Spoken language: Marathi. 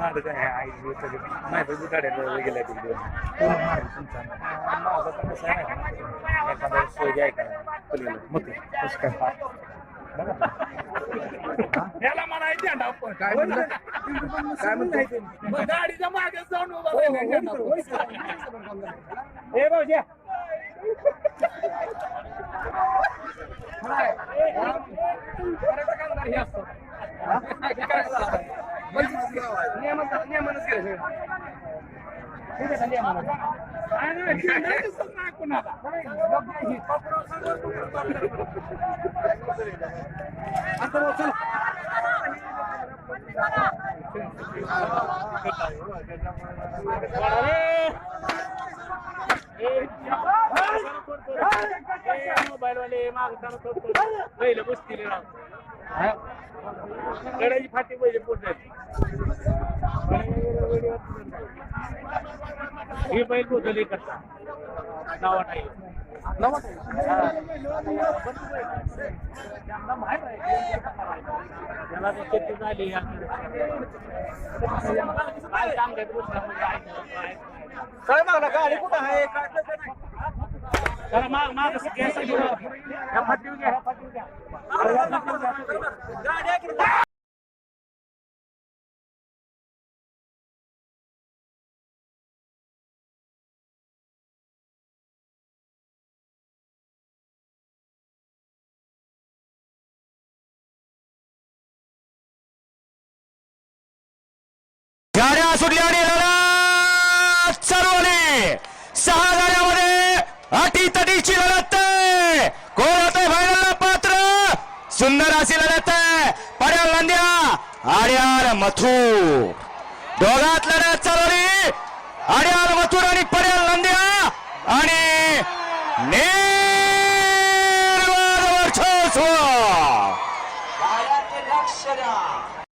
माझं काय आई तर गाड्या गेल्या तिकडे माझं कसं आहे. ना, एखादा सोय आहे का पलीकडे. मग कसं काय? याला काय म्हणलं? काय म्हणतो? मग गाडीच्या मागे जाऊन उभा राहिला झेंडा. ए भाऊजी. नाही, नाही, झेंडा दिसत नाही कुणाला. मोबाईल पहिलं बसतील गड्याची फाटी पहिले पोचायची ही बैल पोचवली करता नावा नाही त्याला ते शेती झाली काय सांगत काय मागला? गाडी कुठं आहे? काय माग माग. घ्या. लढत सहा गाड्यामध्ये अटी तटीची लढत कोण होतंय फायनलला पात्र. सुंदर अशी लढत पड्या पड्याल आड्यार आड्याल दोघात लढत चालवली आड्यार मथुर आणि पड्या नंद्या. आणि निर्वाद वर्चस्व